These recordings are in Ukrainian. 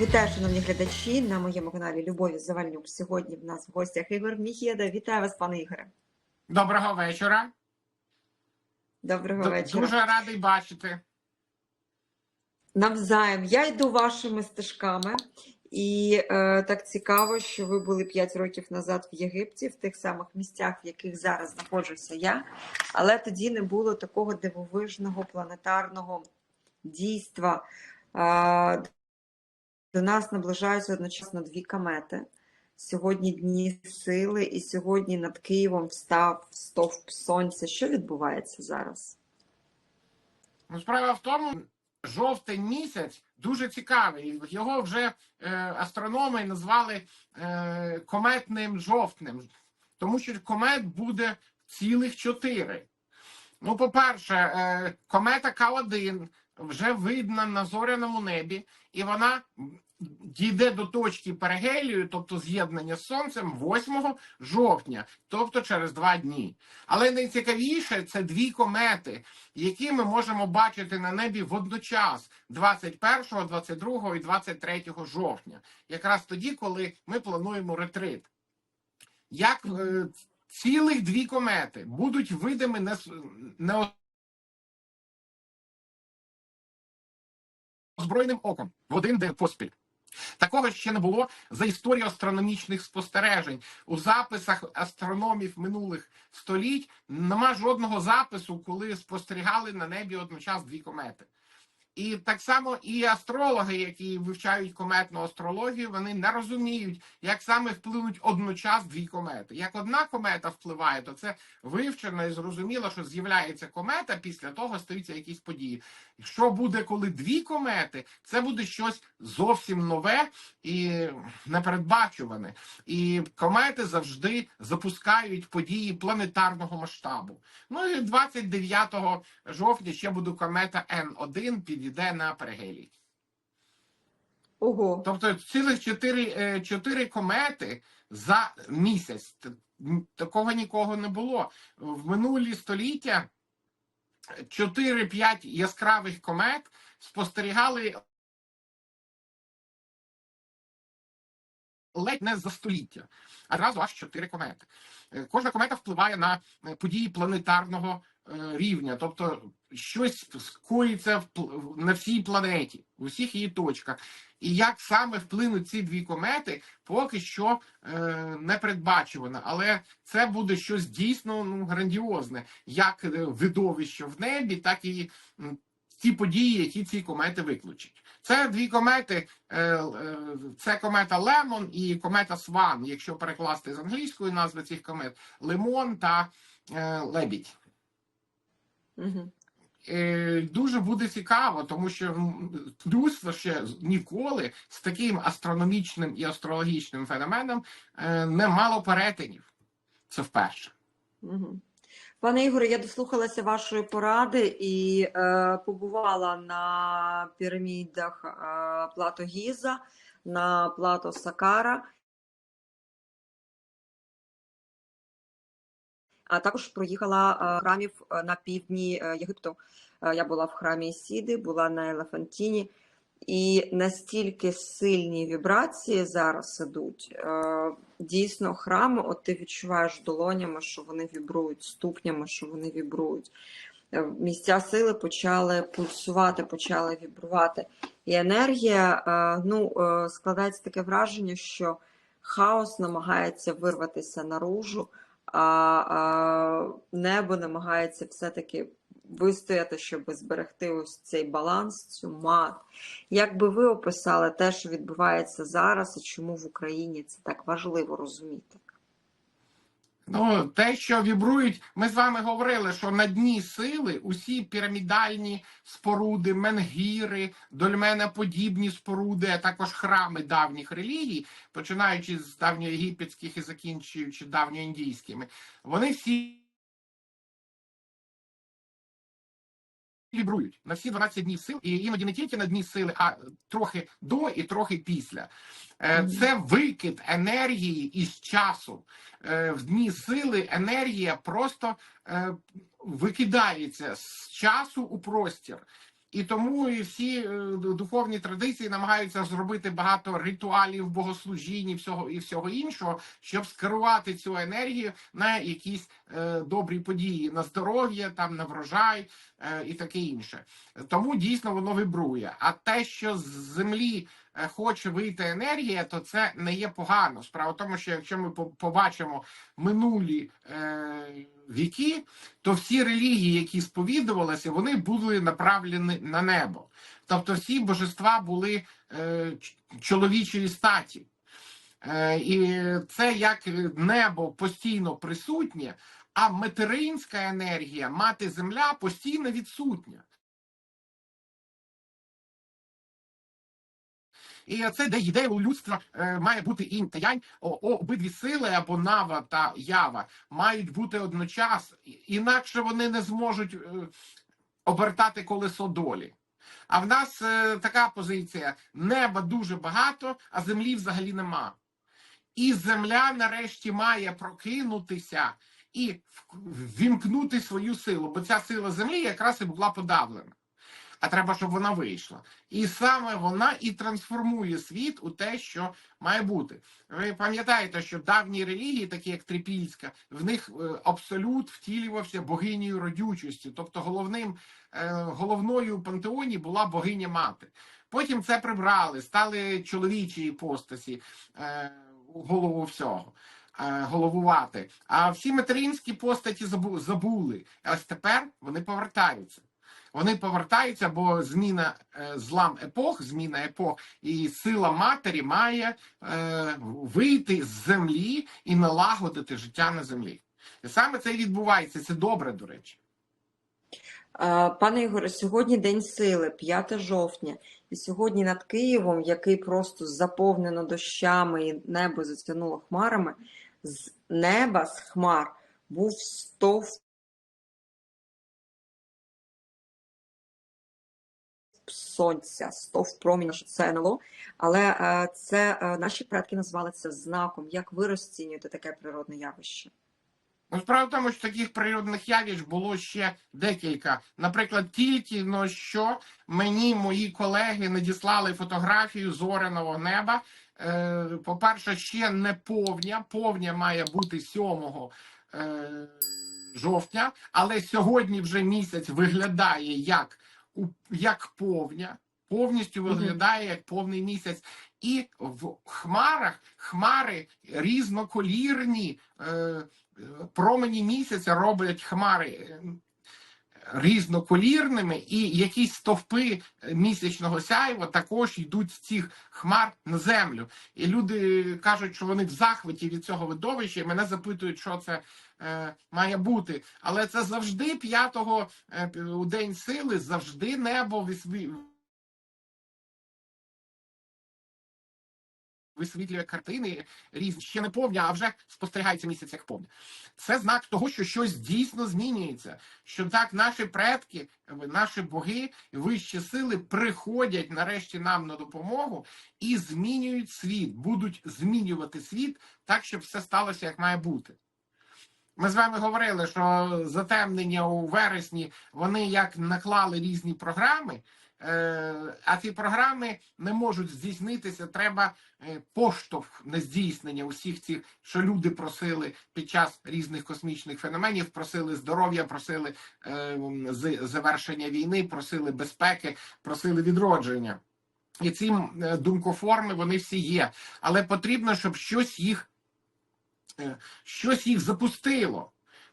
Вітаю, шановні глядачі на моєму каналі Любові Завальнюк. Сьогодні в нас в гостях Ігор Міхєда. Вітаю вас, пане Ігоре. Доброго вечора. Доброго Д- вечора. Дуже радий бачити. Навзаєм. Я йду вашими стежками, і е, так цікаво, що ви були 5 років назад в Єгипті, в тих самих місцях, в яких зараз знаходжуся я. Але тоді не було такого дивовижного планетарного дійства. Е, до нас наближаються одночасно дві комети. Сьогодні дні сили, і сьогодні над Києвом встав стовп сонця. Що відбувається зараз? Ну, Справа в тому, жовтень місяць дуже цікавий. Його вже е, астрономи назвали е, кометним жовтнем, тому що комет буде цілих чотири. Ну, по-перше, е, комета К1 вже видна на зоряному небі, і вона дійде до точки перигелію, тобто з'єднання з сонцем 8 жовтня, тобто через два дні. Але найцікавіше це дві комети, які ми можемо бачити на небі водночас 21, 22 і 23 жовтня, якраз тоді, коли ми плануємо ретрит. Як е, цілих дві комети будуть видимі не, озброєним оком в один день поспіль. Такого ще не було за історію астрономічних спостережень. У записах астрономів минулих століть нема жодного запису, коли спостерігали на небі одночасно дві комети. І так само і астрологи, які вивчають кометну астрологію, вони не розуміють, як саме вплинуть одночас дві комети. Як одна комета впливає, то це вивчено і зрозуміло, що з'являється комета, після того стаються якісь події. Що буде, коли дві комети, це буде щось зовсім нове і непередбачуване. І комети завжди запускають події планетарного масштабу. Ну і 29 жовтня ще буде комета Н1 підійде на перигелій. Ого, Тобто цілих чотири, е, чотири комети за місяць. Такого нікого не було. В минулі століття 4-5 яскравих комет спостерігали ледь не за століття, а разу аж чотири комети. Е, Кожна комета впливає на е, події планетарного е, рівня, тобто щось скоїться в на всій планеті, у всіх її точках. І як саме вплинуть ці дві комети, поки що е, не передбачувано. Але це буде щось дійсно ну, грандіозне, як е, видовище в небі, так і ті події, які ці комети виключать. Це дві комети: е, е, це комета Лемон і комета Сван, якщо перекласти з англійської назви цих комет Лимон та е, Лебідь. Угу. Дуже буде цікаво, тому що людство ще ніколи з таким астрономічним і астрологічним феноменом е, не мало перетинів. Це вперше. Угу. Пане Ігоре, я дослухалася вашої поради і е, побувала на пірамідах е, Плато Гіза, на Плато Сакара. А також проїхала е, храмів е, на півдні е, Єгипту. Я була в храмі Сіди, була на Елефантіні, і настільки сильні вібрації зараз ідуть. Дійсно, храми, от ти відчуваєш долонями, що вони вібрують, ступнями, що вони вібрують. Місця сили почали пульсувати, почали вібрувати. І енергія, ну, складається таке враження, що хаос намагається вирватися наружу, а, а небо намагається все-таки вистояти, щоб зберегти ось цей баланс, цю мат. Як би ви описали те, що відбувається зараз, і чому в Україні це так важливо розуміти? Ну, те, що вібрують, ми з вами говорили, що на дні сили усі пірамідальні споруди, менгіри, дольменоподібні споруди, а також храми давніх релігій, починаючи з давньоєгипетських і закінчуючи давньоіндійськими, вони всі вібрують на всі 12 днів сил, і іноді не тільки на дні сили, а трохи до і трохи після. Е, Це викид енергії із часу. Е, В дні сили енергія просто е, викидається з часу у простір. І тому і всі е, духовні традиції намагаються зробити багато ритуалів, богослужінь і всього і всього іншого, щоб скерувати цю енергію на якісь е, добрі події, на здоров'я, там на врожай е, і таке інше. Тому дійсно воно вибрує. А те, що з землі хоче вийти енергія, то це не є погано. Справа в тому, що якщо ми побачимо минулі е, віки, то всі релігії, які сповідувалися, вони були направлені на небо. Тобто всі божества були е, чоловічої статі. Е, і це як небо постійно присутнє, а материнська енергія, мати земля постійно відсутня. І це де ідея у людства е, має бути інь та обидві сили або нава та ява мають бути одночас, і- інакше вони не зможуть е, обертати колесо долі. А в нас е, така позиція: неба дуже багато, а землі взагалі нема. І земля нарешті має прокинутися і ввімкнути свою силу, бо ця сила землі якраз і була подавлена. А треба, щоб вона вийшла. І саме вона і трансформує світ у те, що має бути. Ви пам'ятаєте, що давні релігії, такі як Трипільська, в них е, абсолют втілювався богинею родючості, тобто головним, е, головною у пантеоні була богиня мати. Потім це прибрали, стали чоловічі постаті е, голову всього. Головувати, а всі материнські постаті забу- забули. Ось тепер вони повертаються. Вони повертаються, бо зміна е, злам епох, зміна епох, і сила матері має е, вийти з землі і налагодити життя на землі. І саме це і відбувається. Це добре, до речі. Пане Ігоре, сьогодні День сили, 5 жовтня, і сьогодні над Києвом, який просто заповнено дощами і небо затягнуло хмарами, з неба, з хмар, був стовп сонця, стовп НЛО, але е, це е, наші предки назвали це знаком. Як ви розцінюєте таке природне явище? Ну, справа в тому, що таких природних явищ було ще декілька. Наприклад, тільки но що мені мої колеги надіслали фотографію зоряного неба. Е, по-перше, ще не повня. Повня має бути 7 е, жовтня, але сьогодні вже місяць виглядає як, як повня. Повністю виглядає як повний місяць, і в хмарах хмари різноколірні. Е, промені місяця роблять хмари е, різноколірними, і якісь стовпи місячного сяйва також йдуть з цих хмар на землю. І люди кажуть, що вони в захваті від цього видовища, і мене запитують, що це е, має бути. Але це завжди п'ятого е, у день сили, завжди небо висві- висвітлює картини різні, ще не повня, а вже спостерігається місяць як повня. Це знак того, що щось дійсно змінюється. Що так наші предки, наші боги, вищі сили приходять нарешті нам на допомогу і змінюють світ, будуть змінювати світ так, щоб все сталося як має бути. Ми з вами говорили, що затемнення у вересні вони як наклали різні програми, е, а ці програми не можуть здійснитися. Треба е, поштовх на здійснення усіх цих, що люди просили під час різних космічних феноменів, просили здоров'я, просили е, завершення війни, просили безпеки, просили відродження. І ці думкоформи вони всі є, але потрібно, щоб щось їх щось їх запустило,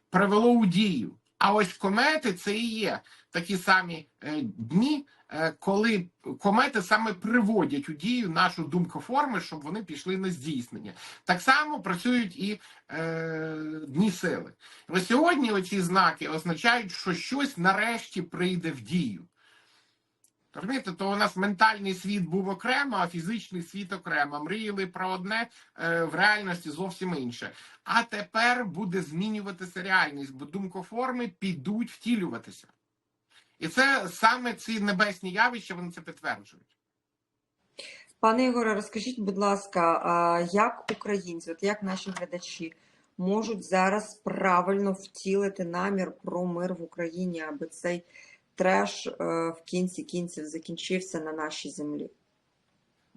привело у дію. А ось комети це і є такі самі е, дні, е, коли комети саме приводять у дію нашу думкоформи, щоб вони пішли на здійснення. Так само працюють і е, дні сили. Ось сьогодні оці знаки означають, що щось нарешті прийде в дію. Розумієте, то у нас ментальний світ був окремо, а фізичний світ окремо. Мріяли про одне е, в реальності зовсім інше. А тепер буде змінюватися реальність, бо думкоформи підуть втілюватися. І це саме ці небесні явища, вони це підтверджують. Пане Ігоре, розкажіть, будь ласка, як українці, от як наші глядачі можуть зараз правильно втілити намір про мир в Україні, аби цей треш е, в кінці кінців закінчився на нашій землі?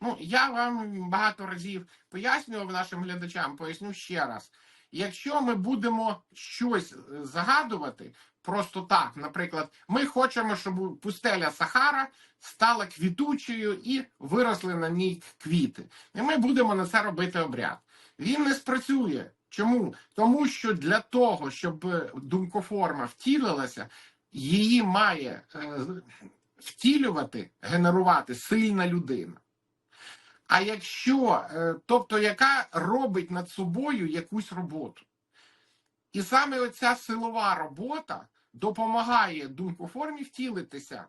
Ну, я вам багато разів пояснював нашим глядачам, поясню ще раз. Якщо ми будемо щось е, загадувати просто так, наприклад, ми хочемо, щоб пустеля Сахара стала квітучою і виросли на ній квіти. І ми будемо на це робити обряд. Він не спрацює. Чому? Тому що для того, щоб думкоформа втілилася, її має е, втілювати, генерувати сильна людина. А якщо, е, тобто, яка робить над собою якусь роботу. І саме оця силова робота допомагає думкоформі втілитися.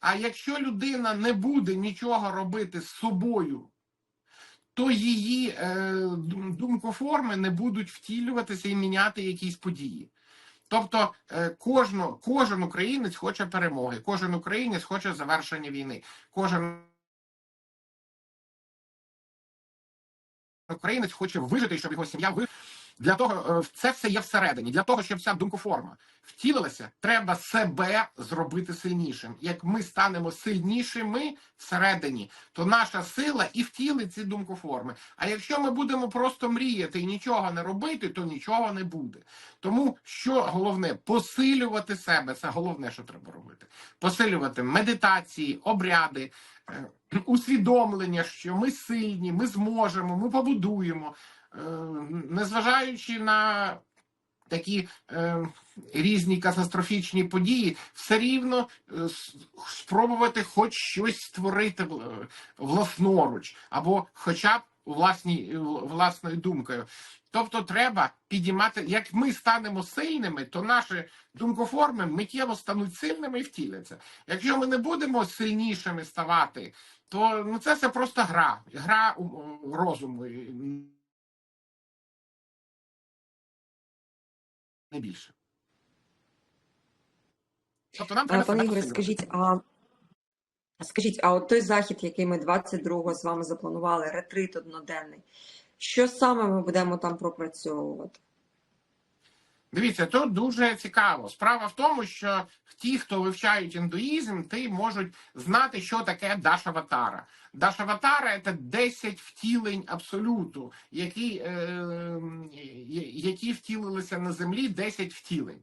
А якщо людина не буде нічого робити з собою, то її е, думкоформи не будуть втілюватися і міняти якісь події. Тобто е, кожну, кожен українець хоче перемоги, кожен українець хоче завершення війни, кожен українець хоче вижити, щоб його сім'я ви для того е, це все є всередині. Для того, щоб ця думкоформа втілилася, треба себе зробити сильнішим. Як ми станемо сильнішими всередині, то наша сила і втілить ці думкоформи. А якщо ми будемо просто мріяти і нічого не робити, то нічого не буде. Тому що головне посилювати себе. Це головне, що треба робити. Посилювати медитації, обряди. е, Усвідомлення, що ми сильні, ми зможемо, ми побудуємо, незважаючи на такі е, різні катастрофічні події, все рівно е, спробувати хоч щось створити власноруч, або хоча б власній, власною думкою. Тобто треба підіймати, як ми станемо сильними, то наші думкоформи миттєво стануть сильними і втіляться. Якщо ми не будемо сильнішими ставати, то ну, це все просто гра, гра розуму. Не більше. Тобто нам треба Пане Ігоре, скажіть, а скажіть, а от той захід, який ми 22-го з вами запланували, ретрит одноденний, що саме ми будемо там пропрацьовувати? Дивіться, тут дуже цікаво. Справа в тому, що ті, хто вивчають індуїзм, ті можуть знати, що таке Дашаватара. Дашаватара це 10 втілень абсолюту, які, е, які втілилися на землі, 10 втілень.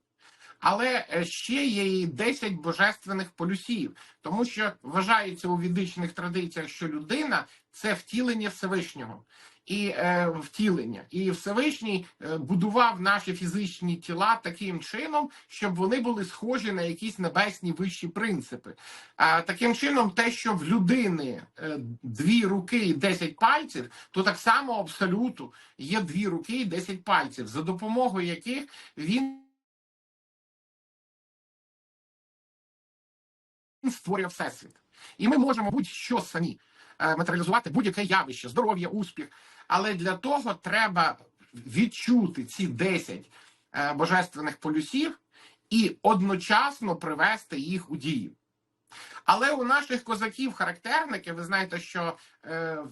Але е, ще є і 10 божественних полюсів, тому що вважається у ведичних традиціях, що людина це втілення Всевишнього і е, втілення. І Всевишній е, будував наші фізичні тіла таким чином, щоб вони були схожі на якісь небесні вищі принципи. А таким чином, те, що в людини е, дві руки і 10 пальців, то так само абсолюту є дві руки і 10 пальців, за допомогою яких він. створює всесвіт. І ми можемо будь-що самі е, матеріалізувати будь-яке явище, здоров'я, успіх. Але для того треба відчути ці 10 е, божественних полюсів і одночасно привести їх у дію. Але у наших козаків-характерників, ви знаєте, що е,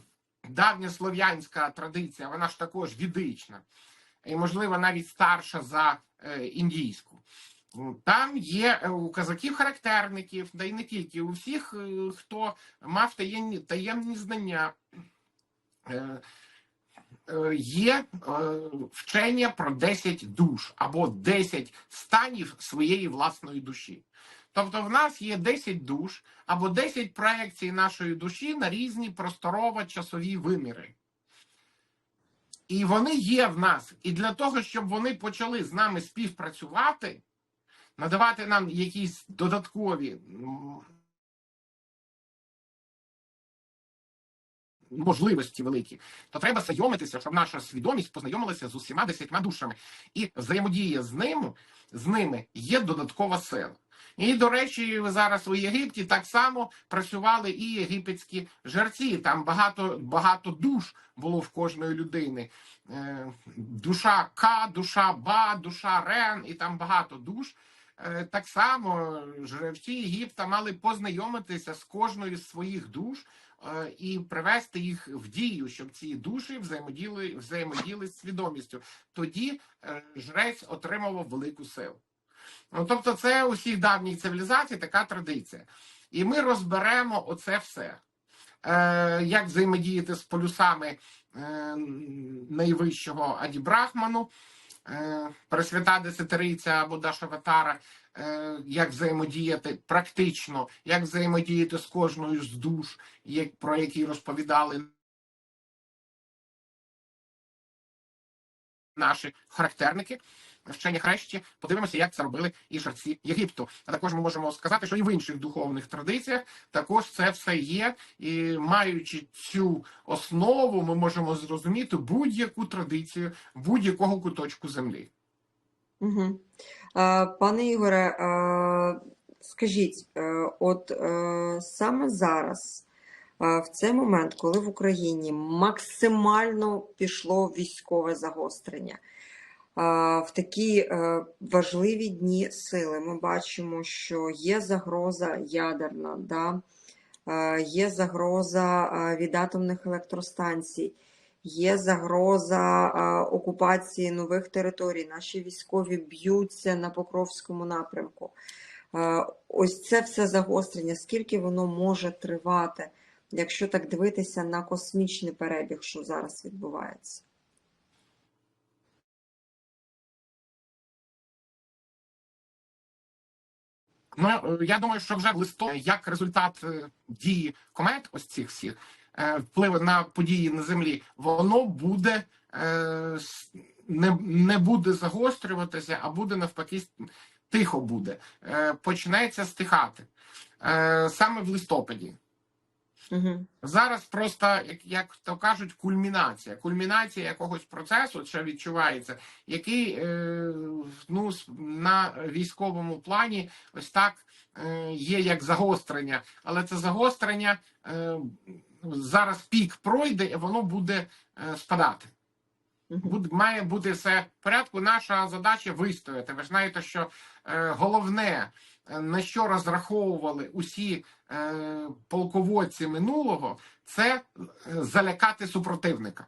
давня слов'янська традиція, вона ж також відична, і, можливо, навіть старша за е, індійську. Там є е, у казаків-характерників, да й не тільки у всіх, е, хто мав таємні, таємні знання, е, є е, вчення про 10 душ або 10 станів своєї власної душі. Тобто в нас є 10 душ або 10 проекцій нашої душі на різні просторово-часові виміри. І вони є в нас. І для того, щоб вони почали з нами співпрацювати, надавати нам якісь додаткові можливості великі, то треба знайомитися, щоб наша свідомість познайомилася з усіма десятьма душами. І взаємодія з ними, з ними є додаткова сила. І, до речі, зараз у Єгипті так само працювали і єгипетські жерці. Там багато, багато душ було в кожної людини. Е, душа К, душа Ба, душа Рен, і там багато душ. Е, Так само жревці Єгипта мали познайомитися з кожною з своїх душ і привести їх в дію, щоб ці душі взаємоділи, взаємоділи з свідомістю. Тоді е, жрець отримував велику силу. Ну, тобто, це у всіх давніх цивілізацій така традиція. І ми розберемо оце все. Е, як взаємодіяти з полюсами е, найвищого Аді Брахману, е, Пресвята Десятириця або Дашаватара, е, як взаємодіяти практично, як взаємодіяти з кожною з душ, як, про які розповідали наші характерники. Вчені хрещі, подивимося, як це робили і жерці Єгипту. А також ми можемо сказати, що і в інших духовних традиціях також це все є. І маючи цю основу, ми можемо зрозуміти будь-яку традицію будь-якого куточку землі. Угу. Пане Ігоре, скажіть, е, от е, саме зараз, е, в цей момент, коли в Україні максимально пішло військове загострення, в такі важливі дні сили ми бачимо, що є загроза ядерна, да? є загроза від атомних електростанцій. Є загроза окупації нових територій. Наші військові б'ються на Покровському напрямку. Ось це все загострення. Скільки воно може тривати, якщо так дивитися на космічний перебіг, що зараз відбувається? Ну я думаю, що вже в листопаді, як результат е, дії комет, ось цих всіх впливу на події на землі, воно буде е, не, не буде загострюватися, а буде навпаки тихо буде. Е, почнеться стихати е, саме в листопаді. Угу. Зараз просто, як, як то кажуть, кульмінація. Кульмінація якогось процесу, що відчувається, який е, ну, на військовому плані ось так е, є як загострення. Але це загострення е, зараз пік пройде, і воно буде е, спадати. Буде, має бути все в порядку. Наша задача вистояти. Ви ж знаєте, що е, головне, е, на що розраховували усі е, полководці минулого, це залякати супротивника.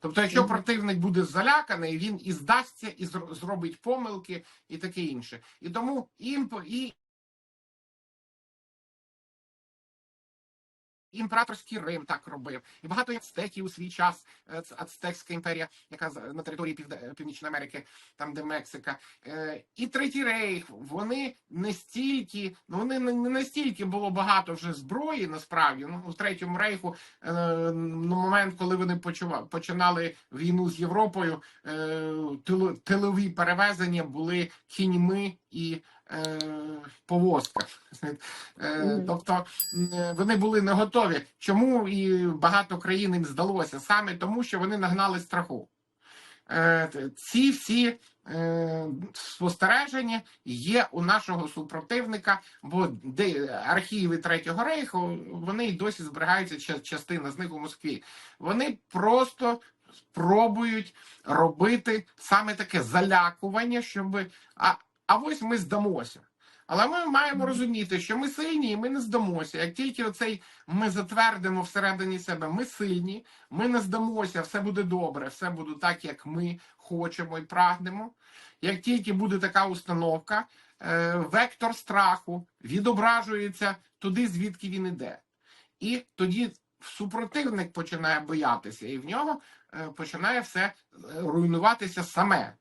Тобто, якщо противник буде заляканий, він і здасться, і зробить помилки, і таке інше. І тому імп, і Імператорський Рим так робив, і багато ацтеків у свій час, е, Ацтекська імперія, яка на території Півде- Північної Америки, там де Мексика, Е, і Третій Рейх. Вони не стільки, ну вони не настільки було багато вже зброї. Насправді, ну у третьому рейху е, на момент, коли вони починали війну з Європою, тилові перевезення були кіньми і повозках. Е, Тобто е, вони були не готові. Чому і багато країн їм здалося? Саме тому, що вони нагнали страху. Е, Ці всі е, спостереження є у нашого супротивника, бо де архіви Третього рейху вони й досі зберігаються частина з них у Москві. Вони просто спробують робити саме таке залякування, щоб а, ось ми здамося. Але ми маємо розуміти, що ми сильні і ми не здамося. Як тільки оцей ми затвердимо всередині себе, ми сильні, ми не здамося, все буде добре, все буде так, як ми хочемо і прагнемо. Як тільки буде така установка, е, вектор страху відображується туди, звідки він іде. І тоді супротивник починає боятися, і в нього е, починає все е, руйнуватися саме.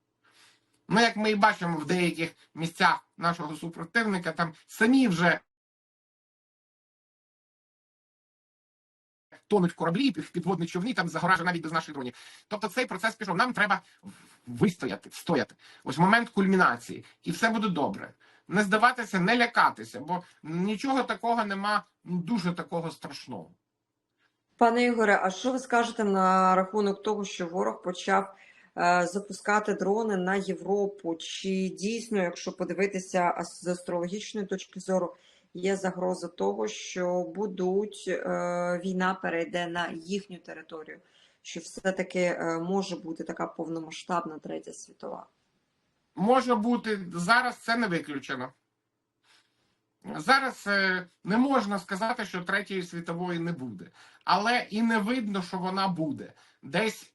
Ну, як ми і бачимо в деяких місцях нашого супротивника, там самі вже тонуть кораблі, підводні човні, там загоражує навіть без наших дронів. Тобто цей процес пішов. Нам треба вистояти, встояти. Ось момент кульмінації, і все буде добре. Не здаватися, не лякатися, бо нічого такого нема, ну, дуже такого страшного. Пане Ігоре, а що ви скажете на рахунок того, що ворог почав запускати дрони на Європу? Чи дійсно, якщо подивитися з астрологічної точки зору, є загроза того, що будуть е, війна перейде на їхню територію? Що все-таки е, може бути така повномасштабна третя світова? Може бути, зараз це не виключено. Зараз е, не можна сказати, що третьої світової не буде, але і не видно, що вона буде. Десь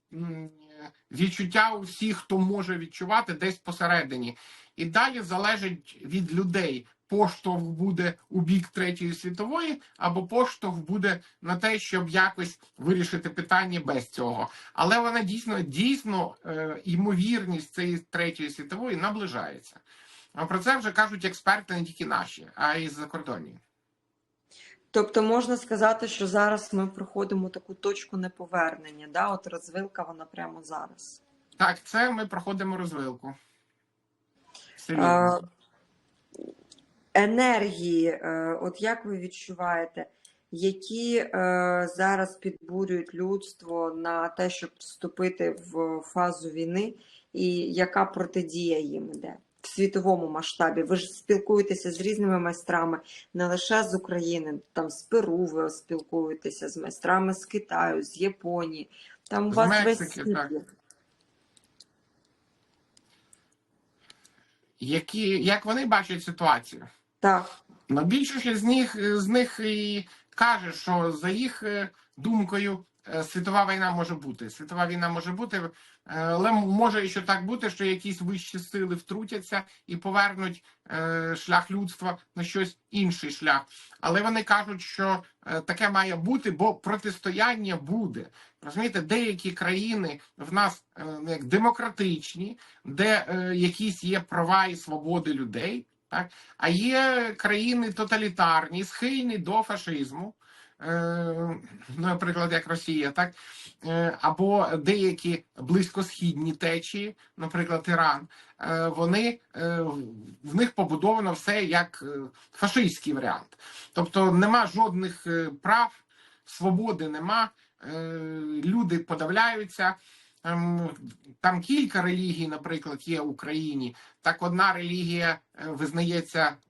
відчуття у всіх, хто може відчувати, десь посередині. і далі залежить від людей. Поштовх буде у бік третьої світової, або поштовх буде на те, щоб якось вирішити питання без цього. Але вона дійсно дійсно е, ймовірність цієї третьої світової наближається. А про це вже кажуть експерти не тільки наші, а й закордонні. Тобто можна сказати, що зараз ми проходимо таку точку неповернення, да? от розвилка вона прямо зараз. Так, це ми проходимо розвилку. А, Серйозно. енергії, е, от як ви відчуваєте, які е, зараз підбурюють людство на те, щоб вступити в фазу війни, і яка протидія їм іде в світовому масштабі? Ви ж спілкуєтеся з різними майстрами, не лише з України, там з Перу ви спілкуєтеся з майстрами з Китаю, з Японії. Там у вас весь світ так. Які, як вони бачать ситуацію? Так. Ну, більшість з них з них і каже, що за їх е, думкою світова війна може бути. Світова війна може бути, е, але може що так бути, що якісь вищі сили втрутяться і повернуть е, шлях людства на щось інший шлях. Але вони кажуть, що е, таке має бути, бо протистояння буде. Розумієте, деякі країни в нас е, ну, як демократичні, де е, якісь є права і свободи людей. Так? А є країни тоталітарні, схильні до фашизму, е, наприклад, як Росія, так? Е, або деякі близькосхідні течії, наприклад, Іран, е, вони, е, в них побудовано все як е, фашистський варіант. Тобто нема жодних е, прав, свободи нема, е, люди подавляються. Ем, Там кілька релігій, наприклад, є в Україні. Так, одна релігія е, визнається е,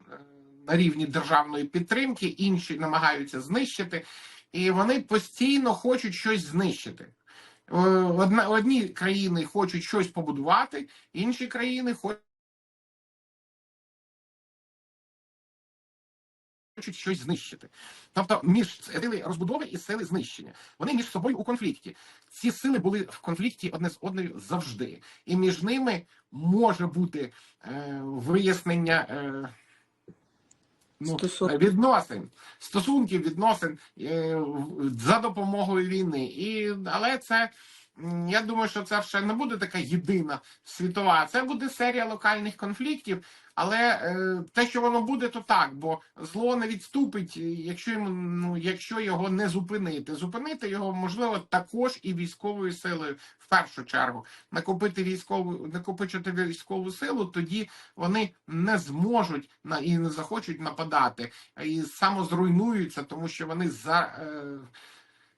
на рівні державної підтримки, інші намагаються знищити, і вони постійно хочуть щось знищити. Е, Одна, одні країни хочуть щось побудувати, інші країни хочуть щось знищити. Тобто між сили розбудови і сили знищення. Вони між собою у конфлікті. Ці сили були в конфлікті одне з одною завжди, і між ними може бути е, вияснення. Е, Ну, відносин, стосунків відносин е, за допомогою війни. І, але це я думаю, що це ще не буде така єдина світова. Це буде серія локальних конфліктів. Але е, те, що воно буде, то так, бо зло не відступить, е, якщо йому ну якщо його не зупинити. Зупинити його можливо також і військовою силою в першу чергу. Накопити військову, накопичити військову силу, тоді вони не зможуть на і не захочуть нападати, і самозруйнуються, тому що вони за. Е,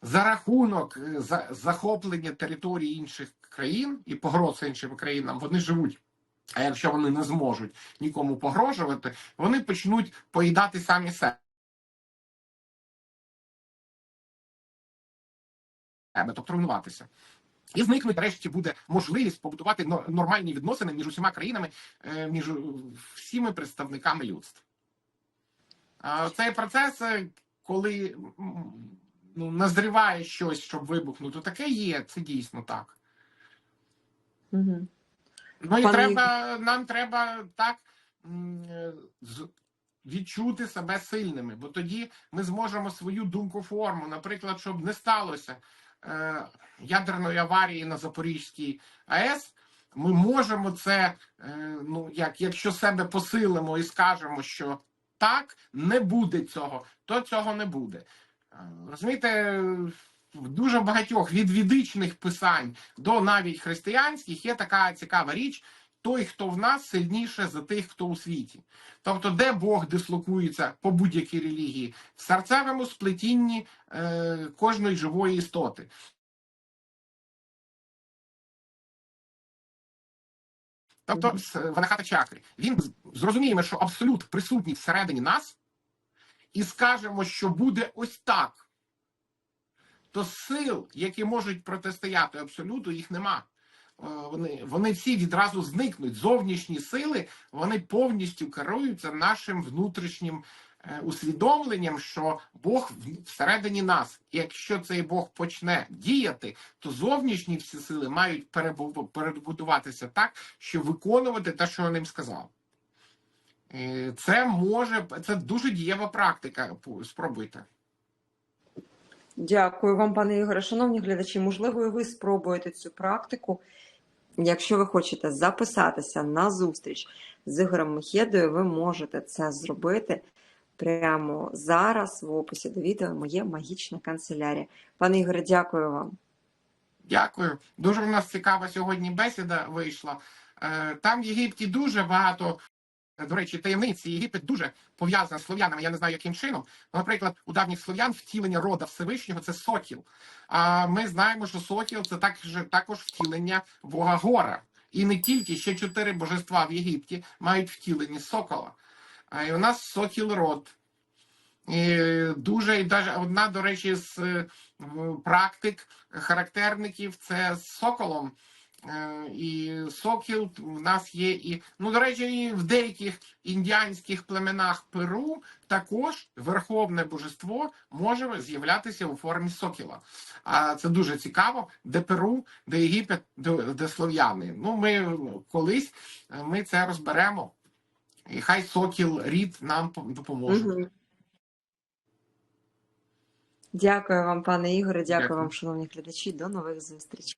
за рахунок е, за захоплення території інших країн і погроз іншим країнам вони живуть. А якщо вони не зможуть нікому погрожувати, вони почнуть поїдати самі себе. Тобто руйнуватися. І зникнуть, нарешті, буде можливість побудувати нормальні відносини між усіма країнами, е, між всіми представниками людства. Цей процес, е, коли ну, назріває щось, щоб вибухнути, таке є, це дійсно так. Угу. Ну і Пане треба, нам треба так е, відчути себе сильними, бо тоді ми зможемо свою думку форму, наприклад, щоб не сталося е, ядерної аварії на Запорізькій АЕС. Ми можемо це, е, ну як якщо себе посилимо і скажемо, що так не буде цього, то цього не буде. Розумієте, в дуже багатьох від відичних писань до навіть християнських є така цікава річ. Той, хто в нас сильніше за тих, хто у світі. Тобто, де Бог дислокується по будь-якій релігії, в серцевому сплетінні е, кожної живої істоти. Тобто, ванахата чакри. Він зрозуміємо, що абсолют присутній всередині нас, і скажемо, що буде ось так. То сил, які можуть протистояти абсолюту, їх нема. Е, Вони, вони всі відразу зникнуть. Зовнішні сили вони повністю керуються нашим внутрішнім е, усвідомленням, що Бог всередині нас. Якщо цей Бог почне діяти, то зовнішні всі сили мають перебудуватися так, щоб виконувати те, що я ним сказав. Е, Це може це дуже дієва практика. Спробуйте. Дякую вам, пане Ігоре. Шановні глядачі, можливо, і ви спробуєте цю практику. Якщо ви хочете записатися на зустріч з Ігорем Мехєдою, ви можете це зробити прямо зараз в описі до відео моє магічна канцелярія. Пане Ігоре, дякую вам. Дякую. Дуже в нас цікава сьогодні бесіда вийшла. Е, Там в Єгипті дуже багато. Е, До речі, таємниці Єгипет дуже пов'язана з слов'янами. Я не знаю, яким чином. Ну, Наприклад, у давніх слов'ян втілення рода Всевишнього це сокіл. А ми знаємо, що сокіл це також, також втілення Бога Гора. І не тільки ще чотири божества в Єгипті мають втілені сокола. А і у нас сокіл род. І дуже і даже одна, до речі, з е, практик характерників це з соколом. Е, І сокіл в нас є і ну до речі, і в деяких індіанських племенах Перу також верховне божество може з'являтися у формі сокіла. А це дуже цікаво, де Перу, де Єгипет, де, де слов'яни. Ну, ми колись ми це розберемо. І хай сокіл рід нам допоможе. Мгм. Дякую вам, пане Ігоре. Дякую Дякую. вам, шановні глядачі. До нових зустрічей.